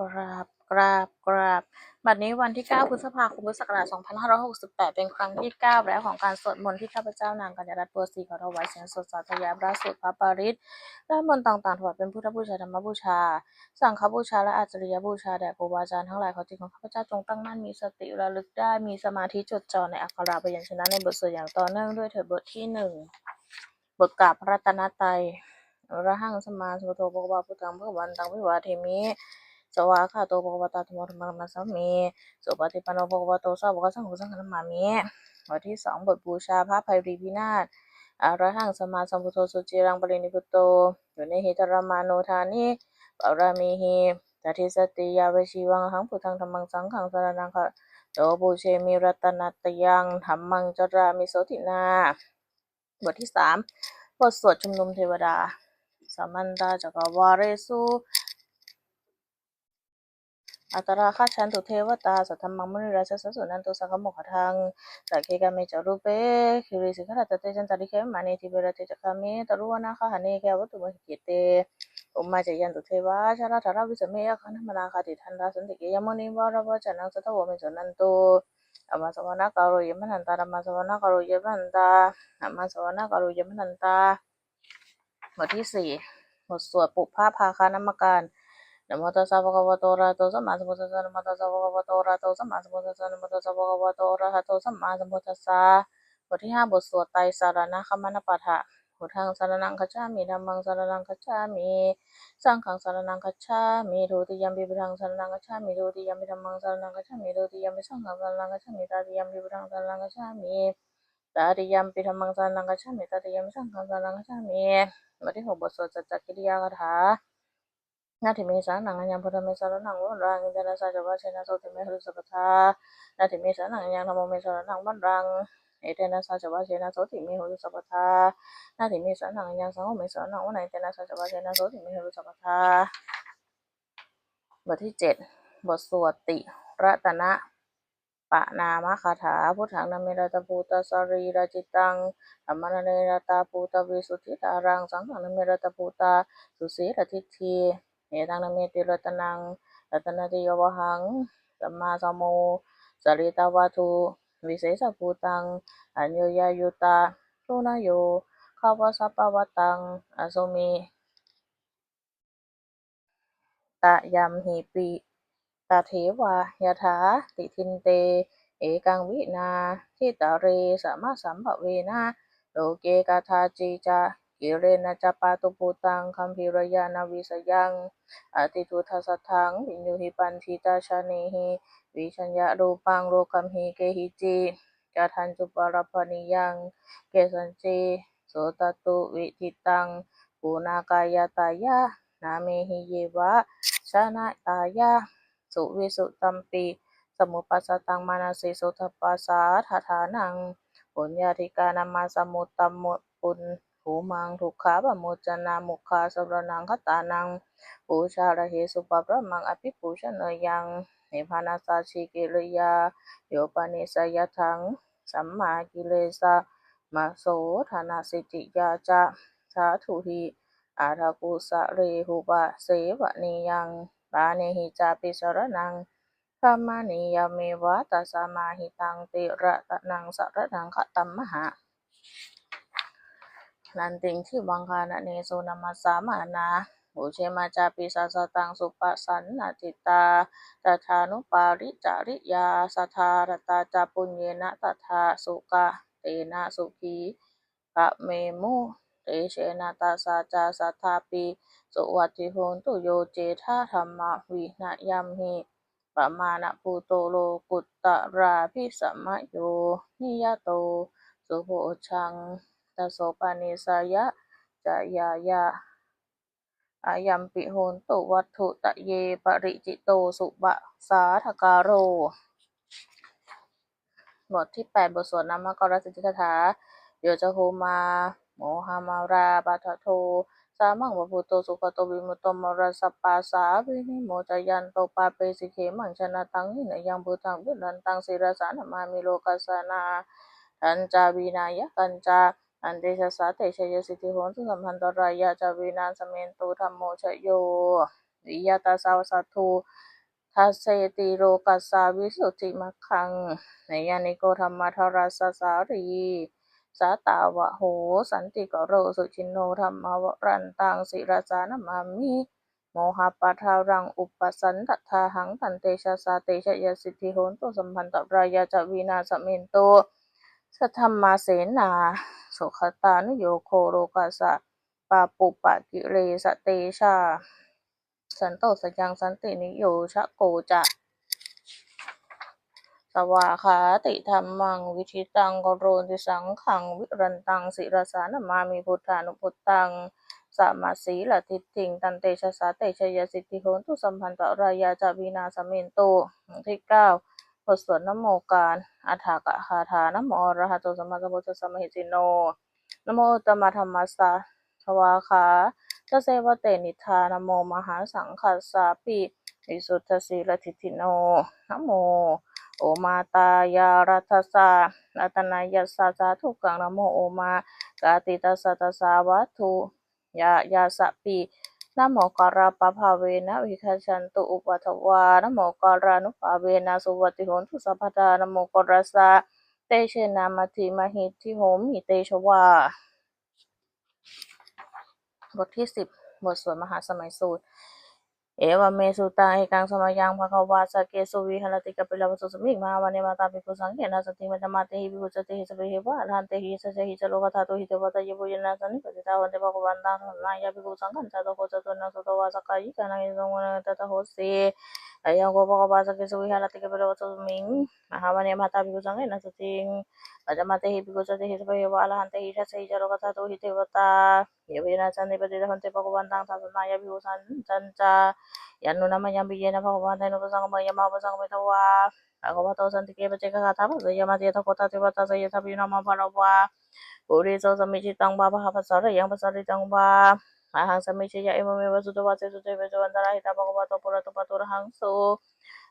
กราบกราบกราบบัดนี้วันที่ 9 พฤษภาคมพุทธศักราช 2568 เป็นครั้งที่ 9 แล้วของการสวดมนต์ที่ข้าพเจ้านางกัญญารัตน์บัวศรีขอถวายเสียงสดสาธยายพระสูตรพระปาริตและมนต์ต่างๆถวายเป็นพุทธบูชาธรรมบูชา สังฆบูชาและอาจริยบูชาแด่ครูบาอาจารย์ทั้งหลายขอจิตของข้าพเจ้าจงตั้งมั่นมีสติระลึกได้มีสมาธิจดจ่อในอักขระพยัญชนะในบทสวดอย่างต่อเนื่องด้วยเถิดบทที่หนึ่งบทกราบพระรัตนตรัยอระหังสมาสมุทโธภควาพุทธังพระวันตังวิวาเทมิ สวากาโตภควตาธรรมธรรมัสสมีสุปฏิปันโนภควโตสาวกสังฆสังฆนามามิบทที่สองบทบูชาพระภัยรีพินาศอารหังสมาสัมพุทโธสุจิรังปรินิพุโตอยู่ในหิตรมาโนทานิปารามีหิตัทิสติยาเวชีวังหังพุทธังธรรมังสังฆังสรนังคะโตบูเชมิรัตนัตยังธรรมังจรามิโสตินา บทที่สามบทสวดชุมนุมเทวดา สัมมันตาจักรวาเรสุ อัตราค่าชันตุเทวตาสัทธมมังมุนิราชสัสสุนันตุสังฆโมขทังสักเคกามิจารุเปคิริสิกขะตเตจันตาริเคมานิทิเบระเตจักามิตรุวนาคหะเนแกวัตุมหิเกเตอุมมาจยันตุเทวาชาราธาราวิสเมยคันธมนาคาติทันดาสันติเกยมุนิวารวจนังสัทวมิสุนันตุอมาสวนาการุยมันันตาธรรมาสวนาการุยมนันตาอมาสวนาการุยมันันตาบทที่สี่บทสวดปุพพาภาคานามการ นะโมตัสสะภะคะวะโตอะระหะโตสัมมาสัมพุทธัสสะนะโมตัสสะภะคะวะโตอะระหะโตสัมมาสัมพุทธัสสะนะโมตัสสะภะคะวะโตอะระหะโตสัมมาสัมพุทธัสสะบทที่ห้าบทสวดไตรสารณะคมนปาฐะพุทธังสารณังคัจฉามิธัมมังสารณังคัจฉามิสังฆังสารณังคัจฉามิทุติยมปิพุทธังสารณังคัจฉามิทุติยมปิธัมมังสารณังคัจฉามิทุติยมปิสังฆังสารณังคัจฉามิตาติยมปิพุทธังสารณังคัจฉามิตาติยมปิธัมมังสารณังคัจฉามิตาติยมปิสังฆังสารณังคัจฉามิบทที่หกบทสวดสัจจกิริยาคาถา นาทิเมสานังอัญญังพุทธเมสารนังวัรังอินทรสาจวัชนะโสติเมหุสัพพทานาทิเมสานังอัญญังธรรมเมสารนังวัรังเอเตนะสาจวัชนะโสติเมหุสัพพทานาทิเมสานังอัญญังสังฆเมสารนังวันัยเตนะสาจวัชนะโสติเมหุสัพพทาบทที่เจ็ดบทสวดติรัตนะปะนามคาถาพุทธังนามิรัตภูตสรีราจิตังธรรมนเนรตาภูตวิสุทธิตารังสังฆังนามิรัตภูตาสุสีรทิฏฐิ เอตังนเมติรัตนังรัตนติโยวหังสัมมาสัมโมสริตาวาทุวิเศษภูตัง อัญโยยายุตาตุนโยข้าวสัพพวตังอสุมิตะยัมหิปิตาเทวายถาติทินเต เอกังวินาทิตาเรสมะสัมภเวนะโลเกกาทาจีจา กิเรนะจปาตุปูตังคัมภีรยานาวิสยังอติทุทัสสะทังวิญญูหิปันทิตาชาเนหิวิชัญญารูปังโลกัมหิเกหิจิกาทันจุปารพนิยังเกสัญจีโสตตุวิทิตังปูนากายตายะนาเมหิเยวะชนะตายะสุวิสุตัมปิสมุปัสสตังมานาสิสุทปปัสสาทาทานังปุญญาธิกานามาสมุตตมุปุณหูมังทุกขาปะโมจนามุขคาสรนังคตานังปูชาระเหสุปะพระมังอภิปูชนยังนิพานาสาชิกิริยาโยปนิสยทัง สัมมากิเลสะมาโสธนาสิจิยาจะสาธุหิอารากุสะเรหุบะเสวะนิยังปาเนหิจาปิสรนังธรรมานิยเมวะตัสสมาหิตังติระตะนังสระนังขตัมมหะ นันติงที่วังคานะเนโสนามาสามานาอุเชมาจาปิสัสตังสุปสันนจิตตาตถานุปาริจาริยาสัทธารตาจาปุญเยนะตถาสุกะเตนะสุขีกะเมมุเตเชนะตาสาจาสัทธาปิสุวัติโหนตุโยเจธาธรรมวินะยัมหิปะมาณภูโตโลกุตตราภิสัมมโยนิยโต สุโภชัง ตโสปานิสายะจายายะอายัมปิโหนตุวัตถุตะเยปริจิโตสุบะสาทกาโร บทที่แปดบทสวดนามกรสิทธิคาถาโยจะโฮมา โมหามาราบาทโท สามังวพุโตสุขโตวิมุตโตมรสปปาสาวินิโมจยันโตปาเปสิเขมังชนะตังหินยังพุทังวิรันตังศิรสานมามิโลกัสสนาทันจาวีนายะกันจา อันเตชะสาเตชยสิทธิโหนตุสัมพันตรายะจาวีนานสเมนตุธรรมโมชโยวิยตาสาวสัตถุทัสเสติโรกัสสาวิสุทธิมัคคังในยานิโกธรรมทรัสสสารีสาตาวะโห สันติกโรสุจินโนธรรมวรันตังศิรสานามามิโมหะปะทารังอุปสันตทาหังตันเตชะสาเตชะยสิทธิโหนตุสัมพันตรายาจวินาสเมนโตสัทธมมาเสนา สุขตานุโยโคโรกัสสะปาปุปะกิเลสเตชา สันโตสยังสันตินิโยชะโกจะสวาขาติธรรมัง วิชิตังกโรติสังขัง วิรันตังศิรสานมามิพุทธานุพุทธังสัมมาสีละทิฏฐิงตันเตชะสาเตชะยสิทธิโหนตุสัมพันตรายาจาวินาสเมนโตที่เก้า บทสวดนโมการอัฏฐกะคาถานโมอรหะโตสัมมาสัมพุทธัสสะมหิจิโนนโมตมะธรรมัสสะสวาขาทเสวะเตนิธานโมมหาสังคัสสาปิวิสุทธสีลทิฏฐิโนนโมโอมาตายารัตสารัตนายัสสะสาธุกังนโมโอมากาติตัสสะตัสาวัตถุยายาสปิ นะโมกราปะภาเวนะวิคัชันตุอุปัฏวานะโมกรานุภาเวนะสุวัติโหนตุสัพพทานะโมกรัสสะเตเชนามาติมหิทธิโหมิเตชวาบทที่สิบบทสวดมหาสมัยสูตร เอวเมสุตังเอกังสมัยยังภควาสกเกสุวิหรติกปิลวสุสมิงมาวันเนมาตาภิกขุสังเกนะสติมัจจมาเตหิภิกขุสติหิสเปหิวะอรหันเตหิสัจหิสโลกธาตุหิเทวตายะปุยนะสันนิปติตาวันเตภควันตังสันนายะภิกขุสังฆัญจตุ โคจตุนะสุตวาสกายิกานังยิสงวนตตะโหสีอายังสกเกสุวิหรติกปิลวสุสมิงมหาวันเนมาตาภิกขุสังเกนะสติมัจจมาเตหิภิกขุสติหิสเปหิวะอรหันเตหิสัจหิสโลกธาตุหิเทวตายะปุยนะสันนิปติตาวอันตังสันนายะภิกขุสังฆัญจยันนุนาพิตาปสังกเมตวาภควาโตสันติเกปเจกะคาถาภะยมาเจตโคตาเทวตาสยทาปินามาภารวาปุริโสสมิจิตังบาภะภะสารยังภะสาริตังบาอาหังสมิชยะเอมวสุตวาเสสุเตเวจวันตระหิตาภควาตปุระตุปะตุระหังสุ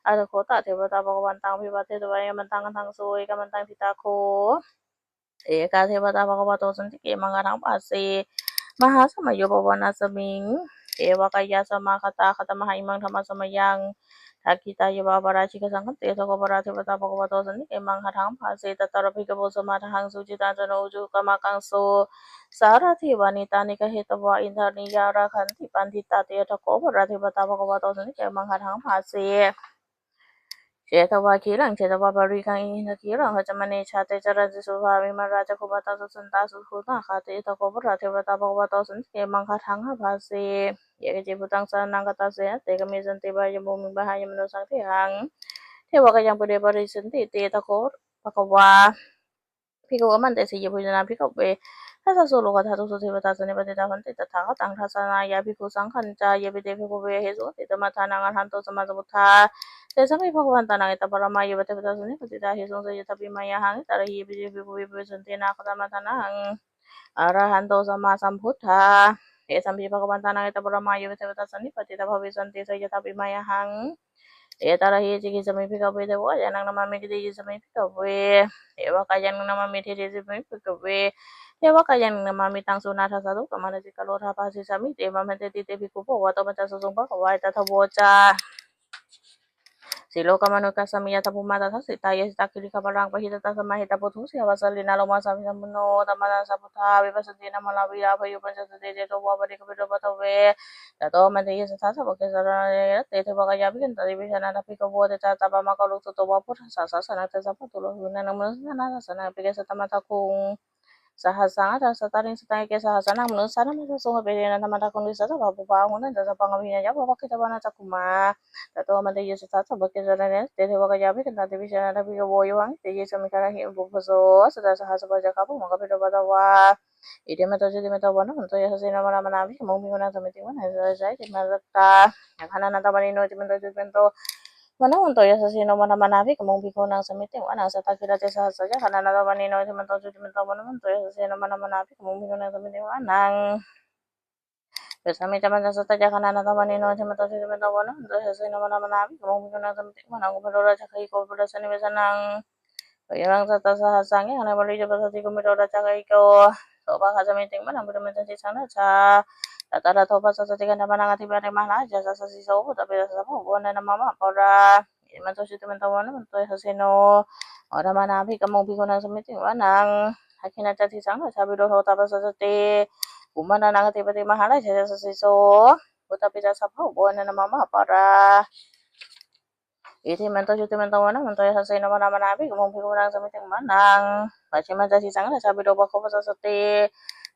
อาตโคตะเทวตาภควันตังพิบัติเทวายมันตังกันทังสุเอกมันตังพิตาโค เอกาเทวตาปกวาโตสันติเกมังกังปัสสีมหาสมัยโยปวนาสมิง เอวกายาสมาคตาคตมหาอิมังธรรมสมยัง ทักขิตายบาบาราชิกสังคเตโตกบราเทวตาภควโตสันนิเอมังหทังภาเสตตรภิกโบสมาทังสุจิตันจโนอุจุกมากังโสสารทิวานิตานิกเหตวาอินทานิยาราคันติปันธิตาเตทโกบราเทวตาภควโตสันนิเอมังหทังภาเส เชตวาคีรังเชตวาบริคังอินทคีรังหจมณีชาเตจรันติสุภาวิมาราชคุปตาสุสันตาสุขุนาคาเตตโกบราเทวตาภควโตสันเอมังหทังหภาเสเยกจิพุตังสานังกตาเสยเตกมิสันติบายมุมิบหายมโนสังเทหังเทวกยังปเดปริสันติเตตะโคปะกวาภิกขุมันเตสิยพุจนาภิกขเวทัสสะโลกธาตุสุเทวตาสนิปติตาหันติตถาคตังทัสนายาภิกุสังขันจายปิเตภิกขุเวเหสุติตมัทานังอรหันโตสมมาสมุทธา Tazama ipagpapantanakita para maayabate patasin kuti dahil sa iyo tabi mayahangit arahi ibibibibibisunti na ako tamatanang arahanto sama sambutha esambi pagpapantanakita para maayabate patasin kuti tapabisunti sa iyo tabi mayahang etarahi chiki samipikawe dewa janang nama mikiti chiki samipikawe ewa kajanang nama mikiti chiki samipikawe Ewa kayan nga mami tang suna sa sadu kamana si kalora pasi sami te mamete ti te bikupo wato mata susumpa kawai tata bocha si lo kama no kasa miya tapu mata sa si sita yes takili ka parang pahita ta sa mahita po tu siya basal lina loma sa misa muno tamana sa puta bebas sa dina mala bila pa yupan sa dede to wa bari kapito pa to we tato mate yes sa sa boke sa rana te te baka ya bikin tadi bisa na tapi kabo te ta tapa makalu to to wa pur sa sa sa na te sa pa tulo na na sa na pike sa tamata kung Sahasanga ta satari sitanga ke sahasana munu sana masa sunga pede na tamata kundi sasa babu panguna ta sa pangamina ja babu kita bana ta kuma ta to amanda yesu ta ta bakke jana ne te te waka jabe ta te bisana ta biyo boyo wang te yesu mikara hi bubu so sa ta sahasa baja kapu maka pedo bata wa ide meta jadi meta bana mento yesu sina mana mana bi mumi mana tamiti wana sa sa ide meta ta kana na tamani no ide meta jadi mento เทวตาสนิปติตาเหสุสยตปิมายหังตระหิปิเตภิกขุเวปิสันตินาคตมัทานังอรหันโตสัมมาสัมพุทธาเอสัมภิภควันตานังอิตปรมายุเทวตาสนิปติตาภวิสัน ติสยตปิมายหังเอตระหิจิกิสมิภิกขเวเทวะยานังนามามิกิติจิสมิภิกขเวเทวะกายังนามามิทิติสมิภิกขเวเทวะกายังนามา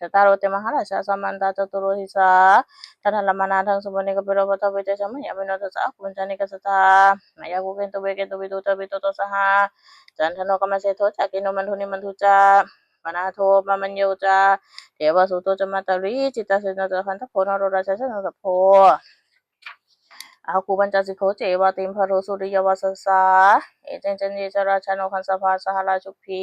สตาโรเตมหาราชาสมันตาจตุโรหิสาทันลมานาทังสุบนิกเปโรปตาเวเตชมัยามโนตสาคุณจานิกสตามายากุเกนตุเวเกนตุวิตุตวิตุตสหาจันทโนกมเสโทจักินมันทุนิมันทุจาปนาโทปมัญโยจาเทวสุโตจมาตาริจิตาสินตคันทโพนโรราชาชนตโพอาคูบัญจสิโคเจวาติมพารุสุริยวัสสาเอเจนเจนเยจราชาโนขันสภาสหราชุพี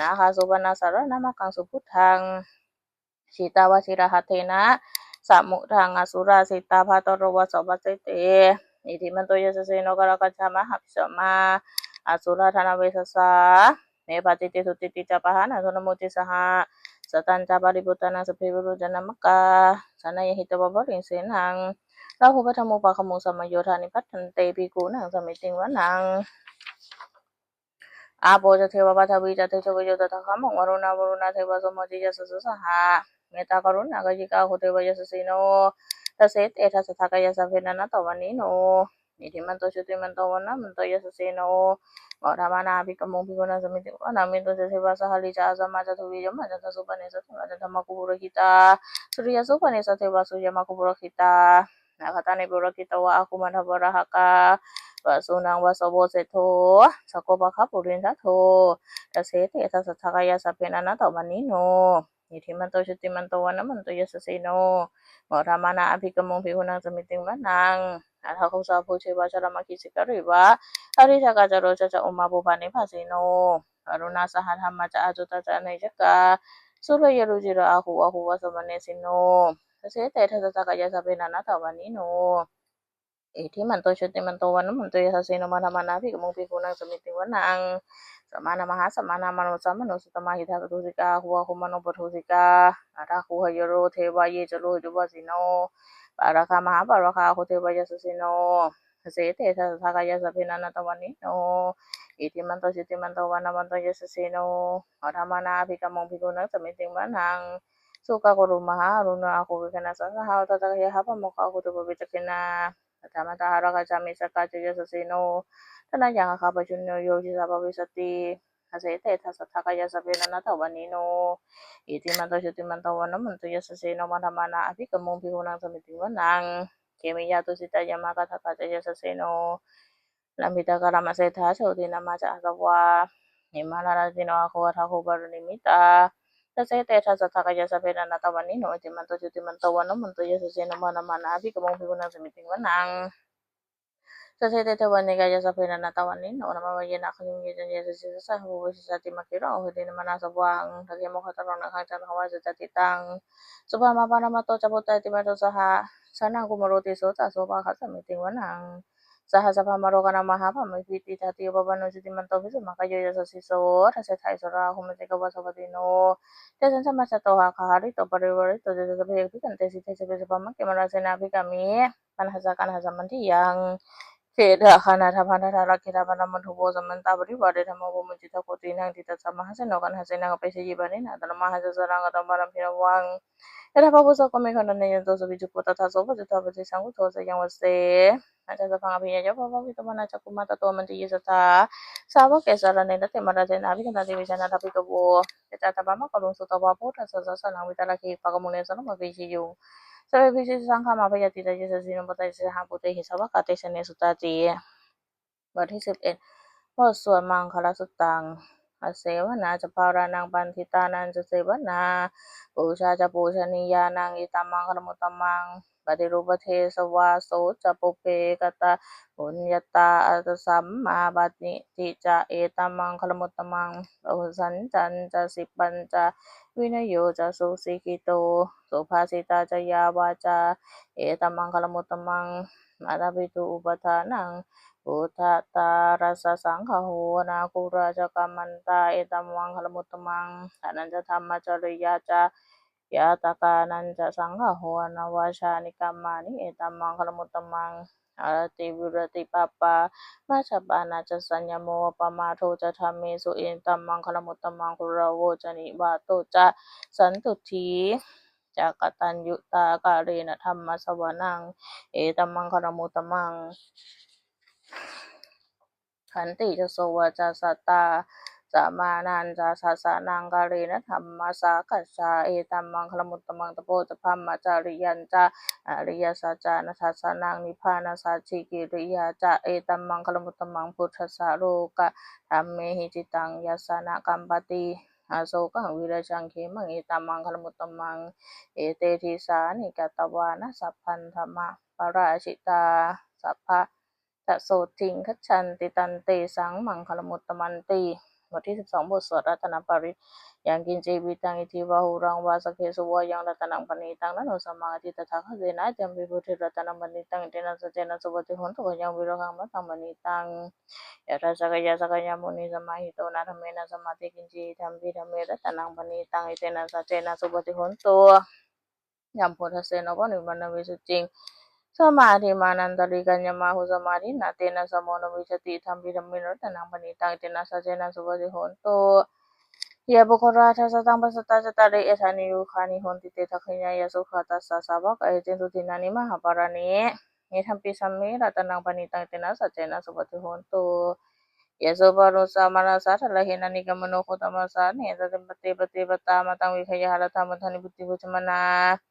นะคะสุวรรณสารนามากังสุพุทธังสิตาวชิระหัเทนะสัมุทังอสุราสิตาภัตโรวสวัสเตอิทิมันโตยสเสนกรกัจฉามหัสมาอสุราธนเวสสาเนปาติติสุติติจาะหานะสุนโมติสหาสตันจาริบุตานัสภิวรุจนามกาสานายหิตวบริสินังราหุปัรโมปะขโมสมโยธานิพัฒนเตปิกูนังสมิติงวะนัง Apo ja teba ba ta bija te teba ja ta waruna kama waro na waro teba so ma dija so so so ha nge ta karo na ga jika ho teba ja so so ino ta set e ta so ta ka ja sa fena na ta wani ino mi te man wana man to ma ra ma na bi ka mo bi wana so mi te wana mi to ma ja so bija ma ja ta. So pa ne kita so supanesa ja so pa kita na ka ta kita wa aku ma na วาสุนังวาสบวเสโทสโกปะคับปุรินทัโทตเสเตทัสทากายาะเพนานะตวันนีโนยิทิมันโตชุติมันโตวันมันโตยสสีโนโมรามานาอภิกมงพิหุนังสมิติงวันังอาทาคุสาภูเชวาชรมาคิสิกริวะอาริชากาจโรจจะอุมาบุปานิภาสีโนอรุณาสหธรรมจะอาจุตาจะในจักกาสุรยรุจิรอาหูอาหูวสมเนสิโนเสเตทัสทากายาะเพนานะตวันนีโน เอที่มันโตชติมันโตวันมันโตยทัสนมาธรรมนาพิกมุงพิคุนังสมิติวันังสมานามหาสมานามโนสมานุสุตมาหิทัตุสิกาหัวคุมานุปทุสิกาอราคูหยโรเทวายเจโรจุบาสิโนปาราคามหาปาราคาโคเทวายสสิโนเสเตทัสักายสัพเนันตวันนิโนอิติมันโตสิติมันโตวันมันโตยสสิโนธรรมนาภิกมุงพิกุนังสมิติวันังสุขากรุมหารุณาคุวิคณสังหาตตะยะหะปะมุคะคุตุปวิจกนา ธรรมตาหารกาจะมีสกัดเจยสเโนทนายังข้าปจุนโยโยชิสาปวิสติอาศัยเตทัสทักยาสเปนันัตวันนิโนอิติมันโตชุติมันโตวันนมันตุยสเสโนมันธรรมนาอภิกมุงพิหุนังสมิติวันังเกมิยาตุสิตายามากาทักาจยสเสโนลัมิตากรามเสถาโชตินามาจะอักวานิมานาติโนอาโคทาโคบารุนิมิตา Gazety izaza takaizazaverana tao anio dia matojo dia matao anao mitoetra izay namanamana azy ikabao fivoana azy mitingwanang. Gazety tao anigaizazaverana tao anio namamagiana akanyong izazasa huwisa di makiro ang hindi naman nasa buwang lagi mo katarong nakangtan hawa sa tatitang. Sopa mapana mato capot tayo timato sa ha. Sana ang kumaruti so ta sopa ka sa mitingwanang sahasafa marokana mahapa mifiti tati baba no siti manto fisu maka yoyo so siso rase thai sora humete ka pa ti no tesan sama sato ha hari to parewari to jasa sabi yakti kan tesi ma besa pama ke mana sena api kami kan hasa kan hasa mandi yang. เขตหะคานาธพันธาราเขตาปนามันทุโบสมันตาบริวาเดธรรมวมุจิตาโคตินังติตัสสะมหัสนกันหัสนังเปชยิบานินาตระมหัสสะรังกตมารามพิรวังยะธาภพุสกเมฆนันเนยนโตสวิจุปตถาโสปจิตาปจิสังกุโตสยังวเสอาจารย์ฟังอภิญญาภพวิตมนาจักุมาตตัวมันติยสตาสาวกเกสารเนตเตมาราเจนาภิกันตาติวิชานาทัพิกโวยะธาตบามะกลุงสุตวาพุทธสัสสะนังวิตาลาคีปะกมุเนสนมะวิชิยุ 所以必须参考马培亚提的就是新闻不再是汉部队หิสวกาเตชเนสุตาจีบทที่สิบเอ็ดบทสวดมังคลสุตังอเสวนาจะภารานังปันทิตานันจะเสวนาปูชาจะปูชนียานังอิตามังครมุตมัง ปฏิรูปเทสวาโสจปุเปกตาปุญญตาอัตสัมมาบัติติจะเอตมังคลมุตมังอหุสันจันจะสิปัญจะวินโยจะสุสิกิโตสุภาสิตาจะยาวาจาเอตมังคลมุตมังมาตาปิตุอุปทานังพุทธตารัสสังขหูนาคุราชกรรมันตาเอตมังคลมุตตมังอนันตธรรมจริยาจา ยะตะกานันจะสังหัวนวาชานิกรรมานิเอตัมมังคลมุตตมังอารติวิรติปปามาชปานาจะสัญญโมปมาโทจะทำเมสุเอตัมมังคลมุตตมังคุรโวจนิบาโตจะสันตุทีจากตัญยุตาการีนธรรมสวนัง เอตัมมังคลมุตตมังขันติจะโสวาจะสตา จะมานันจะสาสานังกาเรนะธรรมมาสากัจจาเอตัมมังคลมุตตมังตโพจะพัมมาจาริยันจะอริยสัจจานัสสานังนิพพานาสัจจิกิริยาจะเอตัมมังคลมุตตมังพุทธสาโลกะธรรมเมหิจิตังยัสนะกัมปติอาโศกังวิรชังเขมังเอตัมมังคลมุตตมังเอเตทิสานิกตวานะสัพพันธมะปราชิตาสัพพะตะโสทิงคัจฉันติตันเตสังมังคลมุตตมันติ บทที่สิบสองบทสวดรัตนปริตยังกินเจวิตังอิทิวาหุรังวาสเคสุวายังรัตนังปณิตังนันโนสมาธิตถาคเสนาจัมปิพุทธิรัตนังปณิตังเตนะสเจนะสุปฏิหุนตุกยังวิโรหังมัตังปณิตังยะทัสกยะสกยะมุนีสมาหิโตนะธรรมเนะสมาธิกินจิธรรมปิธรรมเมรัตนังปณิตังอิเตนะสเจนะสุปฏิหุนตุยัมพุทธเสนะปนิมันนวิสุจิง สมาธิมานันตริกัญญมาหุสมาธินาเตนะสมโนวิชติธรรมปิธรรมิโนตนังปณิตังเตนะสัจเจ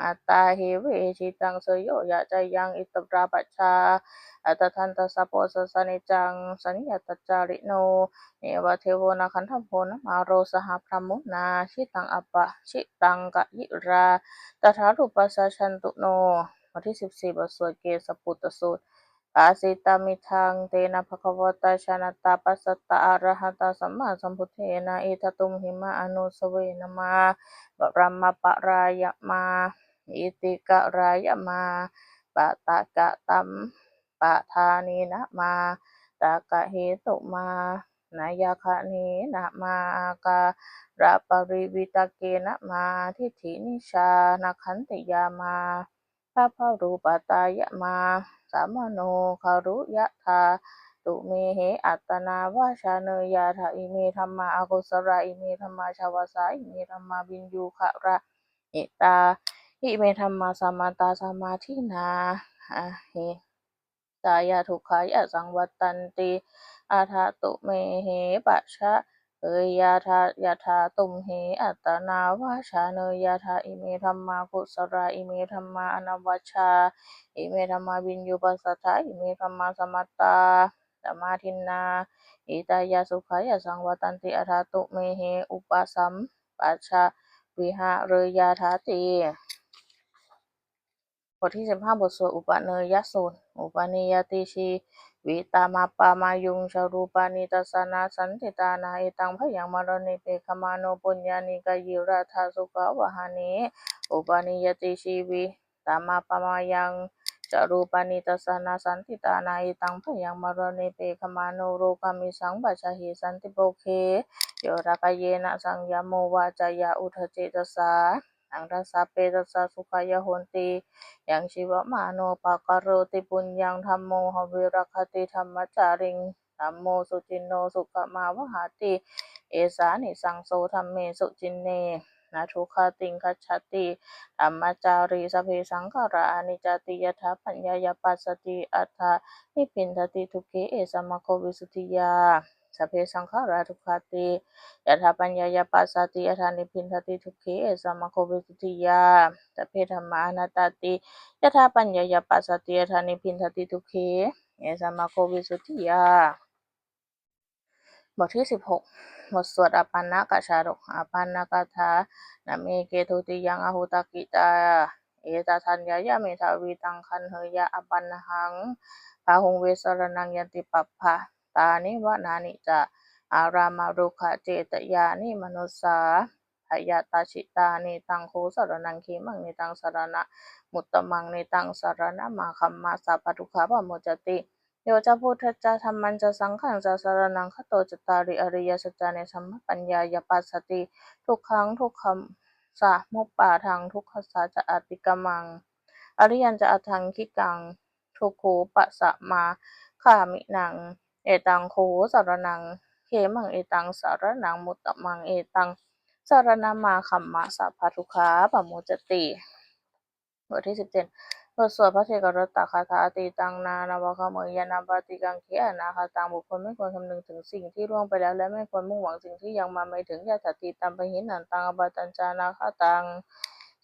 อัตตาหิเวชิตังสยโยยะจายังอิตราปัชชา อัตทันตสัพโสสนิจังสนิยตจาริโน เนวเทวนาคันธโพนมาโรสหพรมุนาชิตังอปะชิตังกะยิราตถารุปัสสัชันตุโนบทที่สิบสี่บทสวดเกสปุตตสูตร อาสิตามิทังเตนะภะควะตาชนะตาปัสสตาอะรหัตสัมมาสัมพุทเทนะอิทตุมหิมะอนุสเวนะมะบรมมาปะรายมาอิติกะรายมาปะตะกะตัมปะธานีนะมาตะกะเหตุมานายาคะเนนะมากะระปริวิตาเกนะมาทิฏฐินิชานะขันติยามาพระพรูปตายะมา สามโนคารุยะธาตุเมเหอัตนาวาชาเนยาทาอิเมธรรมาอากุสราอิเมธรรมาชาวสาอิเมธรรมาบินยูคะระเอตาอิเมธรรมาสมาตาสมาธินาอะเหตายาทุกขายะสังวัตตันติอาทาตุเมเหปัชชะ เอยยาทายาทาตุมเหอัตนาวาชาเนยยาทาอิเมธรรมากุสราอิเมธรรมาอนวัชชา อิเมธรรมาวินยูปัสสัทาอิเมธรรมาสมัตตาสมาทินนาอิตายาสุขายะสังวัตันติอาทาตุเมเหอุปสัมปัชชะวิหะเรยยาทาติบทที่สิบห้าบทสวดอุปเนยยสูตรอุปนิยติชี วิตามาปามายุงชารูปานิตัสนาสันติตานาเอตังพยังมารณิเปขมาโนปุญญานิกายิราธาสุขาวหานิอุปนิยติชีวิตามาปะมายังจรูปานิตสนาสันติตานาอิตังพยังมรเนเปขมาโนโรกามิสังปัจจหิสันติโปเคโยรากายเยนะสังยามโมวาจายาอุทเจตสา อังรัสสะเปตัสสะสุขายโหนติยังชีวมาโนปะกะโรติปุญญังธัมโมหวิรักขติธรรมจาริงธัมโมสุจินโนสุขมาวหาติ เอสานิสังโซธรรมเมสุจินเนนะทุกขติงคัจฉติธรรมจารีสเพสังขารานิจติยถาปัญญายปัสสติอัฏฐานิพินทติทุกเกเอสมะโควิสุทิยา สพเพสังขาราทุกขติยถาปัญญายปัสสติอัฏฐานิพินทติทุกเกเอสมะโควิสุทธิยาสพเพธรรมานาตติยถาปัญญายปัสสติอัฏฐานิพินทติทุกเกเอสมะโควิสุทธิยาบทที่สิบหกบทสวดอปันนกชาดกอปันนกถานาเมเกทุติยังอหุตกิตาเอตทัญญายะเมทาวีตังคันเฮยะอปันหังพาหุงเวสรนังยันติปัปภะ ตานิวนานิจะอารามารุขะเจตยานิมนุสาพยาตาชิตานิตังโคสรนังคีมังนิตังสารณะมุตตมังนิตังสารณะมาคัมมาสัพพทุขะปโมจติโยจะพุทธจะธรรมันจะสังขังจะสารนังคโตจตาริอริยสัจาในสัมมปัญญายปัสสติ ทุกครั้งทุกคำสะมุปปาทางทุกขสาจะอติกมัง อริยันจะอัทังคิกัง ทุกขูปะสะมาขามินัง เอตังโคสารนังเขมังเอตังสารนังมุตตะมังเอตังสารนามาคัมมะสัพพทุขาปะโมจติบทที่สิบเจ็ดบทสวดพระเทกรตคาถาติตังนานาวะขมยานาปาติกังเขอนาคาตังบุคคลไม่ควรคำนึงถึงสิ่งที่ล่วงไปแล้วและไม่ควรมุ่งหวังสิ่งที่ยังมาไม่ถึงยาถติตัมปะหินันตังอปาตัญจานาคาตัง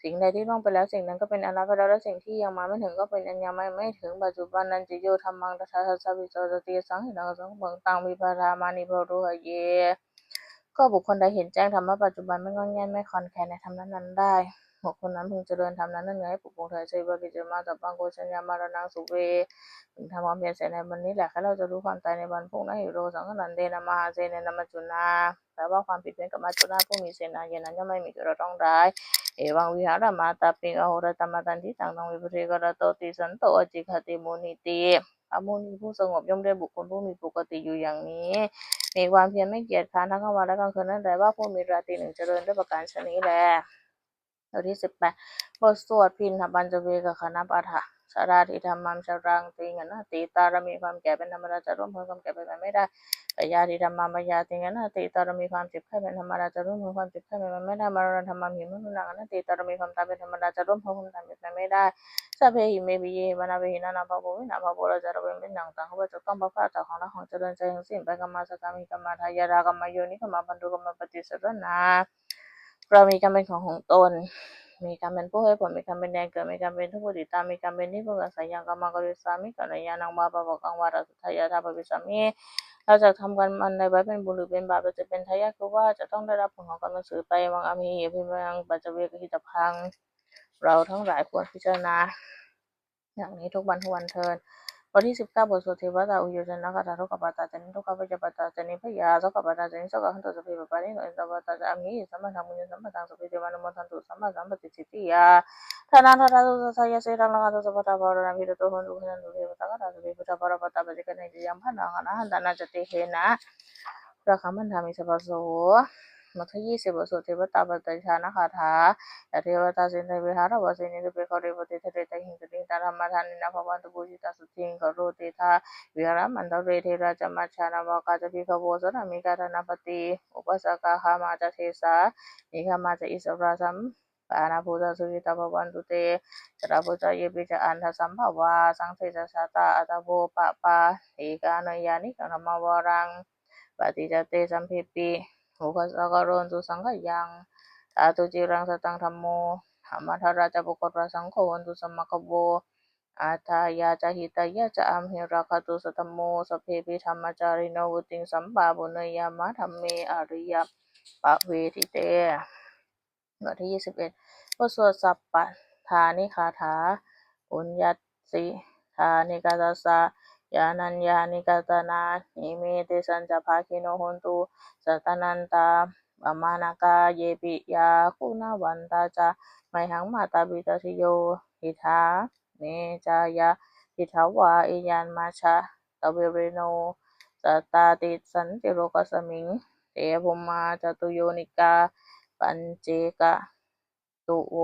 สิ่งใดที่ล่วงไปแล้วสิ่งนั้นก็เป็นอนาคตแล้วและสิ่งที่ยังมาไม่ถึงก็เป็นอันยังไม่ไม่ถึงปัจจุบันนั้นจิโยธรรมังตถาทัสสะวิโสตติสังหินังสังเมืองตังวิปารามานิโพรุหเย ก็บุคคลใดเห็นแจ้งธรรมะปัจจุบันไม่งอนแง่ไม่คอนแคลนในธรรมนั้นๆได้บุคคลนั้นพึงเจริญธรรมนั้นนั่นไงให้ปุกปงเธอใจบริจมาตับปังโกชัญญามารนังสุเวถึงทำความเพียรเสร็จในวันนี้แหละแค่เราจะรู้ความตายในวันพรุ่งนั้นหิโรสังขนันเดนะมาเซเนนะมัจจุนา แปลว่าความผิดเว้นกับมัจจุนาผู้มีเสนาเยนนั้นย่อมไม่มีจุดต้องร้าย เอวังวิหารมาตาปิงอโหรตมตันทิตังตังวิปเทกรโตติสันโตอจิคติมุนิติอมุนีผู้สงบย่อมได้บุคคลผู้มีปกติอยู่อย่างนี้ มีความเพียรไม่เกียจค้านทั้งกลางวันและกลางคืนนั่นแหละว่าผู้มีราตรีหนึ่งเจริญด้วยประการชนี้แลบทที่สิบแปดบทสวดพินหบัญจเวกคณะปาฐะสาราธิธรรมัมชรังติงันนะติตารมีความแก่เป็นธรรมดาจะร่วมเพ้นความแก่ไปไม่ได้ ปยาธิธรรมัมปยาติงันนะติตรมีความเจ็บไข้เป็นธรรมดาจะร่วมพ้นความเจ็บไข้ไปไม่ได้มรณธรรมัมหิมุนังนันติตรมีความตายเป็นธรรมดาจะร่วมพ้นความตายไปไม่ได้สัพเพหิเมปิเยหิมนาเวหินานาภาโภวินาภาโภเราจะระเวนเป็นหนังต่างเขาจะต้องประพาสจากของรักของเจริญใจทั้งสิ้นไปกรรมาสกามิกรรมาทายารากรรมโยนิกรรมาปันตุกรรมปฏิสรนาเรามีกรรมเป็นของของตน มีกรรมเป็นผู้ให้ผลมีกรรมเป็นแดงเกิดมีกรรมเป็นทุกข์ติดตามมีกรรมเป็นที่พึ่งอาศัยอย่างกรรมกริสามิกัลยานังมาปะปะกังวาระสุทายาทาปวิสามีเราจะทำกันมันในไว้เป็นบุญหรือเป็นบาปเราจะเป็นทายาทคือว่าจะต้องได้รับผลของกรรมสือไปวังอามีพิมังปัจจเวกหิตพัง เราทั้งหลายควรพิจารณาอย่างนี้ทุกวันทุกวันเทิน บทที่สิบเก้าบทสวดเทวตาอุโยชนะคาถาทุกขปาตาจานิทุกขปัจจปตาจานิพยา สักขปตาจานิสักขหันตุสพเพปปานิโนอินทปตาจามิสัมมาทังมุญสัมมาทังสพเพเทวานุโมทันตุสัมมาปติสิทธิยาทานันทาตุสัสยาเสรังลังตุสัพพะทาภารณพิรโตหันตุหันตุเทวตาคาถาสพเพพุทธปรปตาปจิกเนจิยังพันนังอนาหันตานาจติเฮนะพระคัมมันธามิสปะโสมัทยี่สิบบทสวดเทวตาปฏิชานะคาถาเทวตาสินทวิหารวสินิตุเปขเรปติเทเรตหิงตติตาธรรมทานินาภวันตุปูจิตาสุทิงขโรติทาวิหารมันตเรเทราจมัชานาวกาจพิขโวสนามิกาธนาปติอุปสกาหามาจเทสานิฆามาจอิสราสัมปานาภูตสุวิตาภวันตุเตจราปุจเยปิจอันทสัมภวาสังเทจสาตาอัตโวปะปาเอกานยานิกรรมวรังปฏิจเตสัมภิปิ โหคสกโรนตุสังขยังสาธุจิรังสตังธรรมโมธรรมทาราจะปุกราสังโฆวันตุสมมคโวอาทายาจะหิตายะจะอัมหิราคาตุสัตมโมสเพปิธรรมจาริโนวุติงสัมปาบุเนยามะธรรมเมอริยปะเวทิเตบทที่ยี่สิบเอ็ดบทสวดสัพปะทานิคาถาอุญญัตสิทานิกาตาสะ ยานัญญานิกาตนานิเมติสัญจภาคิโนโหนตุสัตนันตาปมานากาเยปิยาคุณวันตาจาไมหังมาตาบิตาชิโยหิทาเมจายะหิทาวาอิยันมาชะตะเวเรโนสตตาติสันติโรกสมิงเตภุมาจตุโยนิกา ปัญเจกะตุโว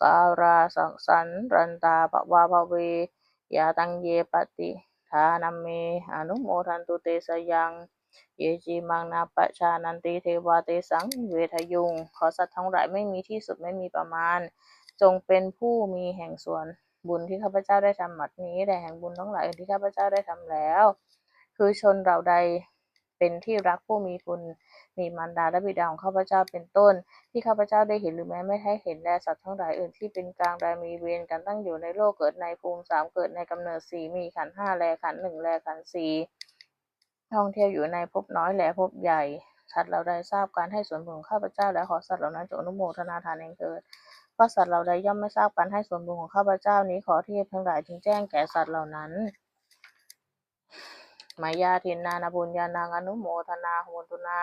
การาสังสันรันตาปะวาภเวยาตังเยปติานมเมอนุโมทันตุเตสยัง เยจีมังนาปะชานันติเทวาเตสังเวทยุง ขอสัตว์ทั้งหลายไม่มีที่สุดไม่มีประมาณ จงเป็นผู้มีแห่งส่วนบุญที่ข้าพเจ้าได้ทำหมัดนี้และแห่งบุญทั้งหลายที่ข้าพเจ้าได้ทำแล้ว คือชนเราใดเป็นที่รักผู้มีคุณ มีมารดาและบิดาของข้าพเจ้าเป็นต้น ที่ข้าพเจ้าได้เห็นหรือแม้ไม่ได้เห็นแลสัตว์ทั้งหลายอื่นที่เป็นกลางใดมีเวรกันตั้งอยู่ในโลกเกิดในภูมิสามเกิดในกำเนิดสี่มีขันห้าแลขันหนึ่งแลขันสี่ท่องเที่ยวอยู่ในภพน้อยแลภพใหญ่สัตว์เราใดทราบการให้ส่วนบุญของข้าพเจ้าและขอสัตว์เหล่านั้นจงอนุโมทนาทานเองเถิดเพราะสัตว์เราใดย่อมไม่ทราบการให้ส่วนบุญของข้าพเจ้านี้ขอเทพทั้งหลายจึงแจ้งแก่สัตว์เหล่านั้น มายาทินนานาบุญญานังอนุโมทนาโหนตุนา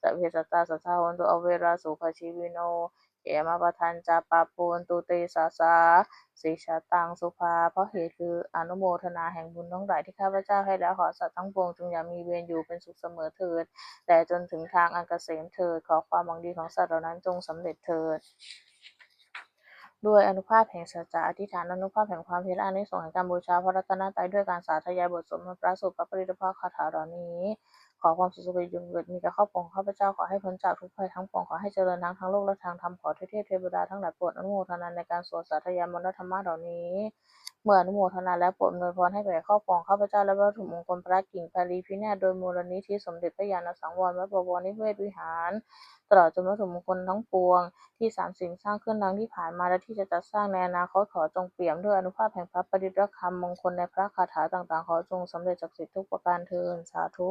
สัพเพสัตตาสัทธาโหนตุอเวราสุขชีวิโนเขมาปทันจาปาปูนตุเตสาสาสิชาตังสุภา เพราะเหตุคืออนุโมทนาแห่งบุญทั้งหลายที่ข้าพเจ้าให้แล้วขอสัตว์ทั้งปวงจงอย่ามีเวรอยู่เป็นสุขเสมอเถิดแต่จนถึงทางอันเกษมเถิดขอความหวังดีของสัตว์เหล่านั้นจงสำเร็จเถิด ด้วยอนุภาพแห่งสัจจะอธิษฐานอนุภาพแห่งความเพียรอานิสงส์แห่งการบูชาพระรัตนตรัยด้วยการสาธยายบทสวดมนต์พระสูตรพระปริตภาคาถาเหล่านี้ ขอความสุขสบายจงเกิดมีแต่ครอบครัวของข้าพเจ้าขอให้พ้นจากทุกภัยทั้งปวงขอให้เจริญทั้งทางโลกและทางธรรมขอเทพเทวดาทั้งหลายโปรดอนุโมทนาในการสวดสาธยายมนต์ธรรมะเหล่านี้ เมื่ออนุโมทนาแล้วโปรดอำนวยพรให้แก่ครอบครองข้าพเจ้าและวัตถุมงคลพระกิ่งพารีพิเนศโดยมูลนิธิสมเด็จพระญาณสังวรวัดบวรนิเวศวิหาร ตลอดจนวัตถุมงคลทั้งปวง ที่สามสิ่งสร้างขึ้นดังที่ผ่านมาและที่จะจัดสร้างในอนาคตขอจงเปี่ยมด้วยอนุภาพแห่งพระปฏิตรคำมงคลในพระคาถาต่างๆ ขอจงสำเร็จจากสิทธิทุกประการเทินสาธุ